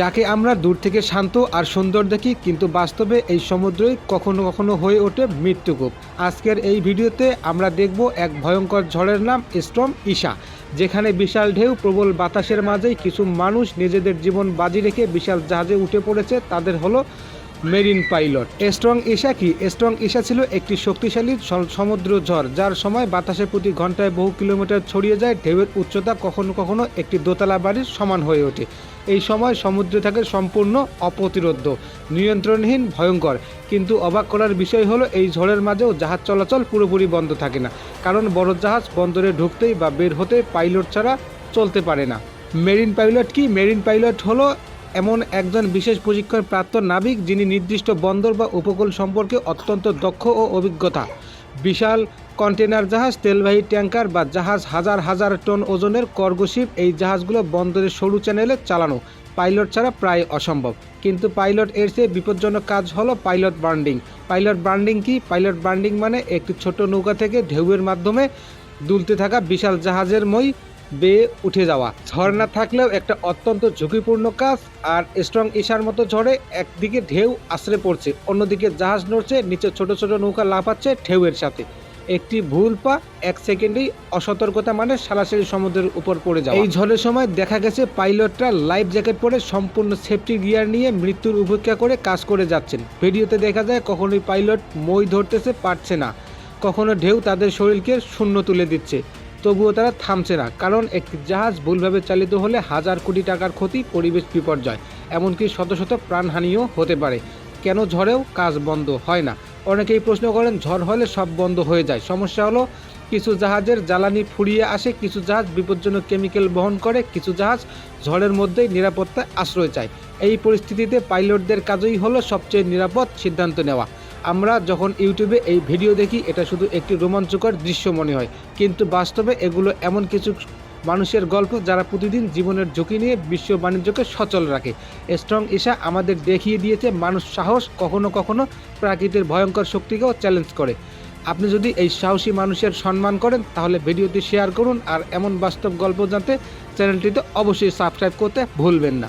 যাকে আমরা দূর থেকে শান্ত আর সুন্দর দেখি, কিন্তু বাস্তবে এই সমুদ্রই কখনো কখনো হয়ে ওঠে মৃত্যুকূপ। আজকের এই ভিডিওতে আমরা দেখব এক ভয়ঙ্কর ঝড়ের নাম স্ট্রম ঈশা, যেখানে বিশাল ঢেউ, প্রবল বাতাসের মাঝেই কিছু মানুষ নিজেদের জীবন বাজি রেখে বিশাল জাহাজে উঠে পড়েছে। তাদের হলো মেরিন পাইলট। স্ট্রং ঈশা কি? স্ট্রং ঈশা ছিল একটি শক্তিশালী সমুদ্র ঝড়, যার সময় বাতাসে প্রতি ঘন্টায় বহু কিলোমিটার ছড়িয়ে যায়, ঢেউয়ের উচ্চতা কখনো কখনো একটি দোতলা বাড়ির সমান হয়ে ওঠে। এই সময় সমুদ্র থাকে সম্পূর্ণ অপ্রতিরোধ্য, নিয়ন্ত্রণহীন, ভয়ঙ্কর। কিন্তু অবাক করার বিষয় হলো, এই ঝড়ের মাঝেও জাহাজ চলাচল পুরোপুরি বন্ধ থাকে না, কারণ বড় জাহাজ বন্দরে ঢুকতেই বা বের হতে পাইলট ছাড়া চলতে পারে না। মেরিন পাইলট কি? মেরিন পাইলট হলো এমন একজন বিশেষ প্রশিক্ষণ প্রাপ্ত নাবিক যিনি নির্দিষ্ট বন্দর বা উপকূল সম্পর্কে অত্যন্ত দক্ষ ও অভিজ্ঞতা। বিশাল কন্টেনার জাহাজ, তেলবাহী ট্যাঙ্কার বা জাহাজ হাজার হাজার টন ওজনের কর্গশিপ এই জাহাজগুলো বন্দরের সরু চ্যানেলে চালানো। পাইলট ছাড়া প্রায় অসম্ভব। কিন্তু পাইলট এর চেয়ে বিপজ্জনক কাজ হলো পাইলট বার্ন্ডিং। পাইলট বার্ন্ডিং কি? পাইলট বার্ন্ডিং মানে একটি ছোট নৌকা থেকে ঢেউয়ের মাধ্যমে দুলতে থাকা বিশাল জাহাজের মই বেয়ে উঠে যাওয়া। না থাকলেও একটা অত্যন্ত ঝুঁকিপূর্ণ কাজ, আর স্ট্রং ইশার মতো ঝড়ে একদিকে ঢেউ আশ্রে পড়ছে, অন্যদিকে জাহাজ নড়ছে, নিচে ছোট ছোট নৌকা লাফাচ্ছে ঢেউয়ের সাথে। একটি ভুল পা এক সেকেন্ডেই অসতর্কতা মানে সরাসরি সমুদ্রের উপর পড়ে যাওয়া। এই ঝড়ের সময় দেখা গেছে পাইলটরা লাইফ জ্যাকেট পরে সম্পূর্ণ সেফটি গিয়ার নিয়ে মৃত্যুর উপেক্ষা করে কাজ করে যাচ্ছেন। ভিডিওতে দেখা যায় কখনোই পাইলট মই ধরতেছে, পারছে না। কখনো ঢেউ তাদের শরীরকে শূন্য তুলে দিচ্ছে। তবুও তারা থামছে না, কারণ একটি জাহাজ ভুলভাবে চালিত হলে হাজার কোটি টাকার ক্ষতি, পরিবেশ বিপর্যয়, এমনকি শত শত প্রাণহানিও হতে পারে। কেন ঝড়েও কাজ বন্ধ হয় না? অনেকেই প্রশ্ন করেন, ঝড় হলে সব বন্ধ হয়ে যায়। সমস্যা হলো, কিছু জাহাজের জ্বালানি ফুরিয়ে আসে, কিছু জাহাজ বিপজ্জনক কেমিক্যাল বহন করে, কিছু জাহাজ ঝড়ের মধ্যেই নিরাপত্তায় আশ্রয় চায়। এই পরিস্থিতিতে পাইলটদের কাজই হলো সবচেয়ে নিরাপদ সিদ্ধান্ত নেওয়া। আমরা যখন ইউটিউবে এই ভিডিও দেখি, এটা শুধু একটি রোমাঞ্চকর দৃশ্য মনে হয়। কিন্তু বাস্তবে এগুলো এমন কিছু মানুষের গল্প যারা প্রতিদিন জীবনের ঝুঁকি নিয়ে বিশ্ব বাণিজ্যকে সচল রাখে। স্ট্রং ঈশা আমাদের দেখিয়ে দিয়েছে, মানুষ সাহস কখনো কখনো প্রাকৃতির ভয়ঙ্কর শক্তিকেও চ্যালেঞ্জ করে। আপনি যদি এই সাহসী মানুষের সম্মান করেন, তাহলে ভিডিওটি শেয়ার করুন আর এমন বাস্তব গল্প জানতে চ্যানেলটিতে অবশ্যই সাবস্ক্রাইব করতে ভুলবেন না।